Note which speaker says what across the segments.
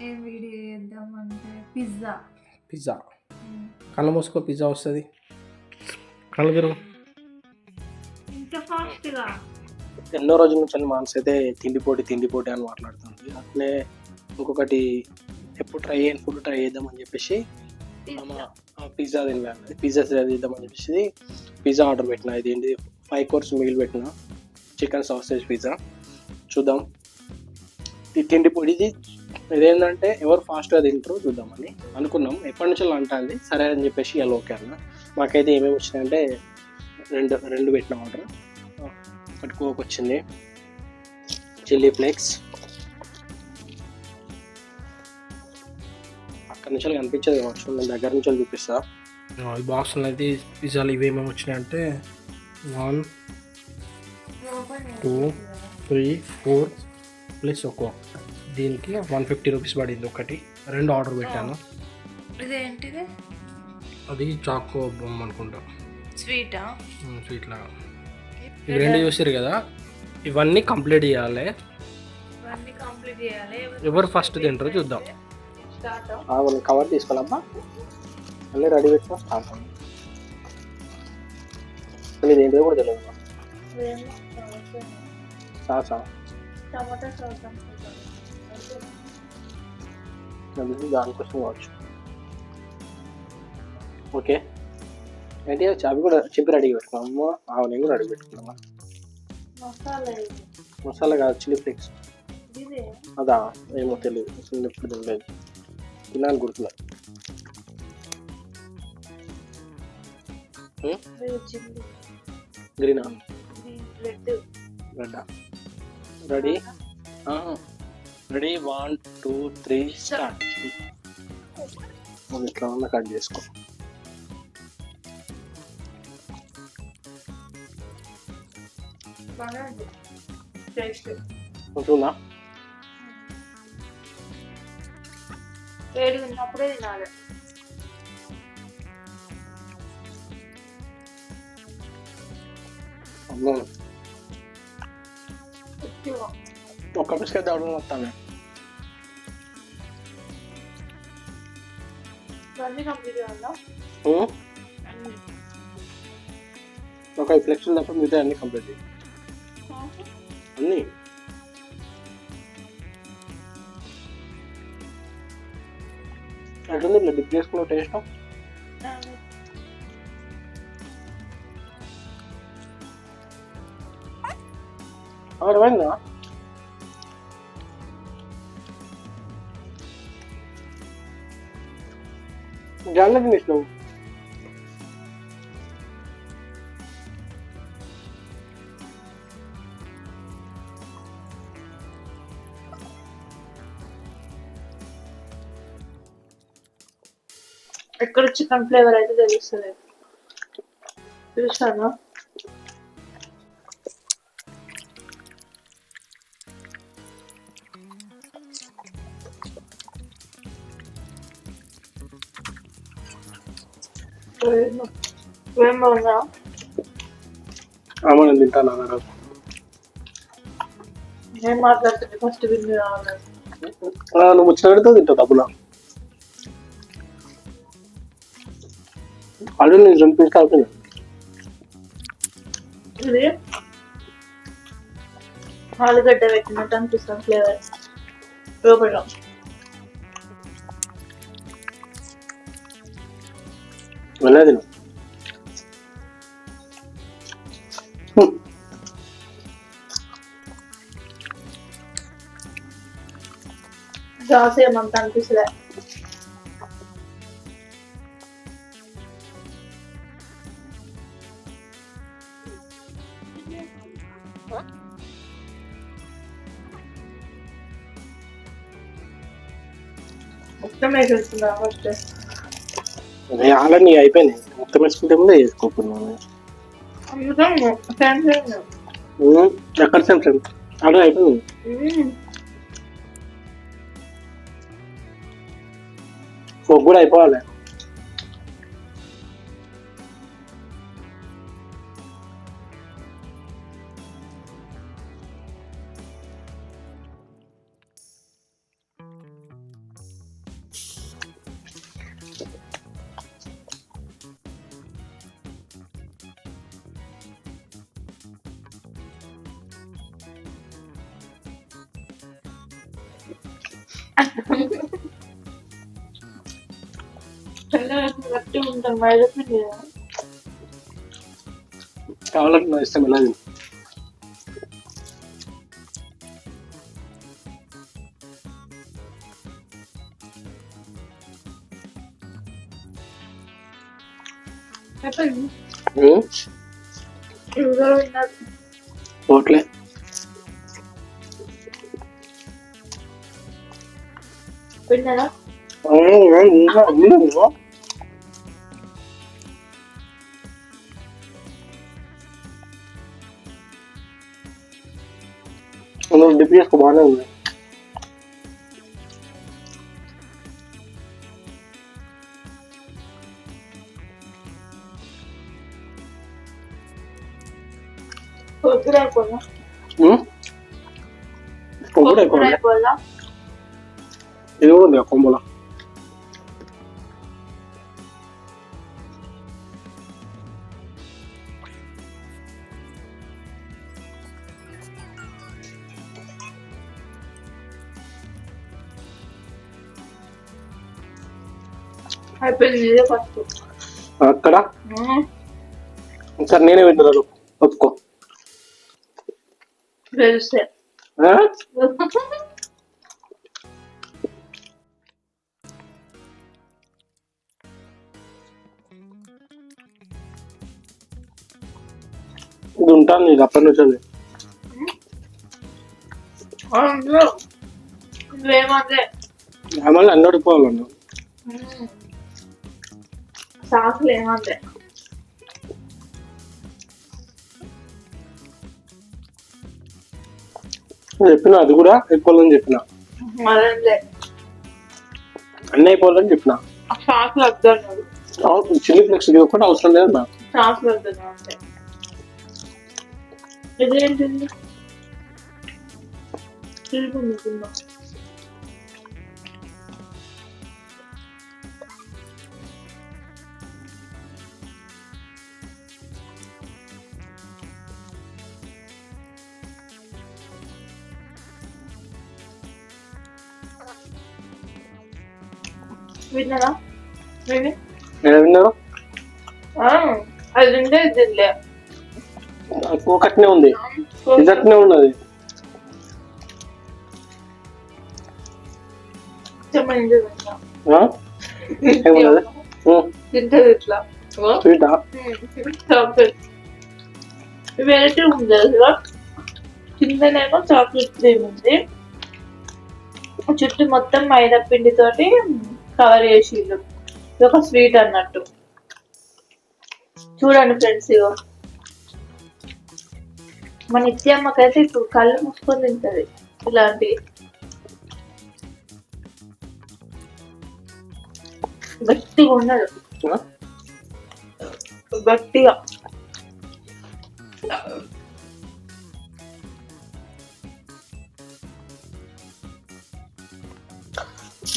Speaker 1: ఏం వీడియో చేద్దామంటే pizza.
Speaker 2: Pizza. కళ్ళు మూసుకో పిజ్జా వస్తుంది. కళ్ళు
Speaker 1: ఇంత ఫాస్ట్గా?
Speaker 2: ఎన్నో రోజుల నుంచి మానస్ అయితే తిండిపోటీ తిండిపోటీ అని మాట్లాడుతుంది. అట్లే ఇంకొకటి ఎప్పుడు ట్రై చేయని ఫుడ్ ట్రై చేద్దామని చెప్పేసి పిజ్జా. తినలేదు పిజ్జా చేద్దామని చెప్పేసి పిజ్జా ఆర్డర్ పెట్టిన. ఇది ఏంటి? ఫైవ్ కోర్స్ మీల్ పెట్టిన. Chicken sausage pizza. చూద్దాం. తిండి పొడి ఇది ఇదేంటంటే ఎవరు ఫాస్ట్గా తింటారో చూద్దామని అనుకున్నాం. ఎప్పటి నుంచో అంటుంది. సరే అని చెప్పేసి ఇలా ఓకే అన్న. మాకైతే ఏమేమి వచ్చినాయంటే రెండు రెండు పెట్టిన ఆర్డర్ ఒకటి కోక్ వచ్చింది. చిల్లీ ఫ్లేక్స్ అక్కడ నుంచి కనిపించదు కావచ్చు నేను దగ్గర నుంచి చూపిస్తా. ఈ బాక్స్ అయితే పిజ్జాలు ఇవేమేమి వచ్చినాయంటే one two three four plus ఒక దీనికి వన్ ఫిఫ్టీ రూపీస్ పడింది ఒకటి. రెండు ఆర్డర్ పెట్టాను.
Speaker 1: ఇదేంటిది?
Speaker 2: అది చాకో బొమ్మ అనుకుంటా.
Speaker 1: స్వీటా?
Speaker 2: స్వీట్ లాగా. ఇవి రెండు చూసారు కదా? ఇవన్నీ కంప్లీట్ చేయాలి.
Speaker 1: ఇవన్నీ కంప్లీట్ చేయాలి.
Speaker 2: ఎవరు ఫస్ట్ తింటారో చూద్దాం.
Speaker 1: స్టార్ట్
Speaker 2: కవర్ తీసుకోవాలమ్మా. అన్నీ రెడీ పెట్టుకో స్టార్ట్ ఇది ఏంటో కూడా తెలియదు. సాసా.
Speaker 1: టమాటా సాస్
Speaker 2: దానికోసం కావచ్చు ఓకే ఏంటి అవి కూడా చింపి రెడీ పెట్టుకున్నాము ఆవుని కూడా రెడీ పెట్టుకున్నామా
Speaker 1: మసాలా
Speaker 2: కాదు చిల్లీ ఫ్లేక్స్ అదా ఏమో తెలియదు అసలు ఎప్పుడు తినలేదు గుర్తులేదు
Speaker 1: chilli
Speaker 2: గ్రీనా red red ready one two three start ఇట్లా ఉన్న కట్ చేసుకో. ఉంటుందా?
Speaker 1: ఉన్నప్పుడే తినాలి.
Speaker 2: అమ్మో. వస్తాను
Speaker 1: ఇవన్నీ కంప్లీట్ చేయాలా
Speaker 2: ఒక ఫ్లెక్షన్ తప్ప మిగతా అన్ని కంప్లీట్ అన్నీ ఎట్లుంది ఇట్లా డిప్ చేసుకున్న టేస్ట్ అర్థమైందా జాగ్రత్త తినేసినావు
Speaker 1: ఎక్కడ చికెన్ ఫ్లేవర్ అయితే తెలుస్తుంది చూసాను ఏం బాగుందా
Speaker 2: అమ్మ నేను తింటాను అన్నారు
Speaker 1: నేను మాట్లాడుతుంది ఫస్ట్ విన్ కావాలి
Speaker 2: నువ్వు వచ్చినట్టు తింటావు డబ్బులు. ఆల్రెడీ నేను రెండు పీస్
Speaker 1: ఇది? ఆలుగడ్డ పెట్టినట్టు అనిపిస్తుంది ఫ్లేవర్ లోపల.
Speaker 2: వెళ్ళే తిను
Speaker 1: జాస్ ఏమంత అనిపిస్తుంది మొత్తం వేసేస్తుందా ఫస్ట్
Speaker 2: ఆల్రెడీ అయిపోయినాయి మొత్తం వేసుకుంటే ముందే చేసుకోకున్నాను
Speaker 1: అందుకని ఫ్యాన్స్
Speaker 2: ఎక్కడ సేమ్ సేమ్ ఆల్రెడీ అయిపోయింది ఒక కూడా అయిపోవాలి
Speaker 1: గట్టి
Speaker 2: కావాలంటే నా ఇష్టం ఎలా తిను.
Speaker 1: అయిపోయింది.
Speaker 2: ¿Verdad?
Speaker 1: Unos biblias
Speaker 2: como güey.
Speaker 1: Por
Speaker 2: pura
Speaker 1: cola.
Speaker 2: ఇది కూడా ఉంది కొమ్మల అక్కడ సరే నేనే వింటున్నాను ఒప్పుకో ఇది ఉంటాను నీకు అప్పటి నుంచి మళ్ళీ అన్నీ
Speaker 1: సాసులు ఏమంటే?
Speaker 2: చెప్పిన అది కూడా అయిపోవాలని చెప్పిన. అన్నీ అయిపోవాలని చెప్పిన. చిల్లీ ఫ్లెక్స్ ఒకటి అవసరం లేదు నాకు
Speaker 1: సాసులు వద్దు అంటే ఇదేంటిది తిరుగుతుంది కింద. విన్నారా విని
Speaker 2: నేను విన్నాను
Speaker 1: ఆ, అది తింటే ఇది తినలే
Speaker 2: ఒకటినే ఉంది. ఇది ఉన్నది.
Speaker 1: ఇట్లా చాక్లెట్ వెరైటీ ఉంది కిందనేమో చాక్లెట్ క్రీమ్ ఉంది. చుట్టూ మొత్తం మైదా పిండి తోటి కవర్ చేసిండు ఇది ఒక స్వీట్ అన్నట్టు. చూడండి ఫ్రెండ్స్ ఇగో. మన నిత్యమ్మకైతే ఇప్పుడు కళ్ళు మూసుకొని తింటది. ఇలాంటి గట్టిగా ఉండదు గట్టిగా.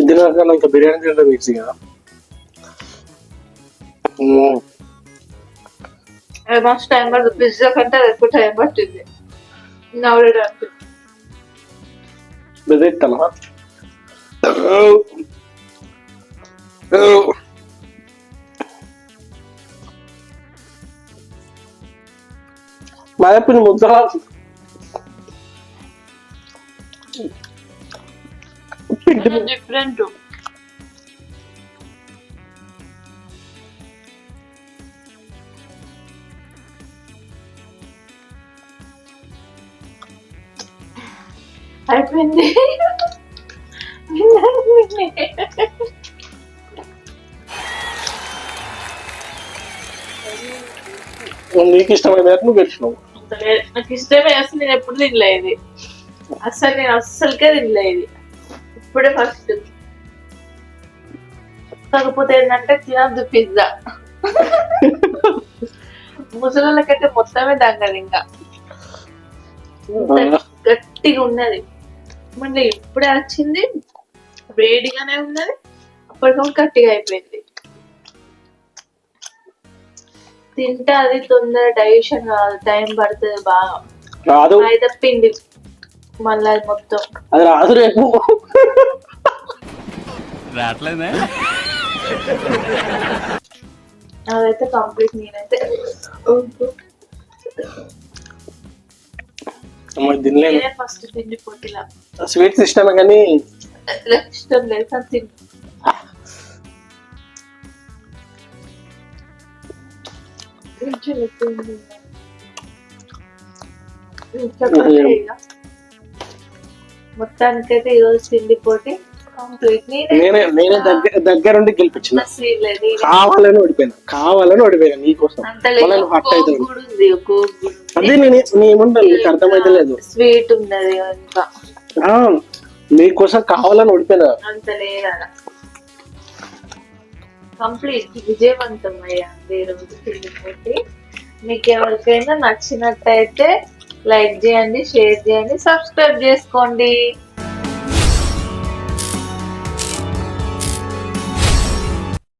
Speaker 2: ఇది నాకు ఇంకా బిర్యానీ తినడం ఈజీ కదా ఉమ్.
Speaker 1: మస్తు టైం పడుతుంది పిజ్జా కంటే అది ఎక్కువ టైం పట్టింది నవ్వడానికి
Speaker 2: బెదిరిస్తానా మా చెప్పింది ముద్ద పిండి
Speaker 1: డిఫరెంట్ అయిపోయింది.
Speaker 2: నీకు ఇష్టమైన మేరకు నువ్వు గెలిచినావు.
Speaker 1: నాకు ఇష్టమే అసలు నేను ఎప్పుడు తినలే ఇది. అసలు నేను అస్సలకే తినలే ఇది. ఇప్పుడే ఫస్ట్ కాకపోతే ఏంటంటే తినద్దు పిజ్జా ముసలిళ్ళకైతే మొత్తమే దగ్గర ఇంకా గట్టిగా ఉన్నది. మళ్ళీ ఇప్పుడే వచ్చింది. వేడిగానే ఉన్నది. అప్పటికప్పుడు గట్టిగా అయిపోయింది. తింటే అది తొందర డైజెషన్ కాదు టైం పడుతుంది బాగా.
Speaker 2: రాదు.
Speaker 1: మైదా పిండి మళ్ళీ అది మొత్తం.
Speaker 2: అది రాదు రేపు.
Speaker 3: రావట్లేదే
Speaker 1: అదైతే కంప్లీట్ నేనైతే.
Speaker 2: తినలేను.
Speaker 1: నేనే ఫస్ట్ తిండి పొట్టిలా
Speaker 2: స్వీట్స్ ఇష్టమే కానీ
Speaker 1: ఇష్టం లేదు తిండి. మొత్తానికైతే ఈరోజు తిండి పోటీ కంప్లీట్.
Speaker 2: నేనే నేనే దగ్గర దగ్గరుండి గెలిపించిన. కావాలని ఓడిపోయినా. కావాలని ఓడిపోయినా నీకోసం. హట్
Speaker 1: కోక్
Speaker 2: అదే నేను అర్థమైతే లేదు.
Speaker 1: స్వీట్ ఉన్నది ఇంకా.
Speaker 2: ఆ, నీకోసం కావాలని ఓడిపోయినా.
Speaker 1: అంత లేదా కంప్లీట్ విజయవంతం అయ్యా. ఈ రోజు తిరిగిపోతే మీకు ఎవరికైనా నచ్చినట్టయితే లైక్ చేయండి షేర్ చేయండి సబ్స్క్రైబ్ చేసుకోండి.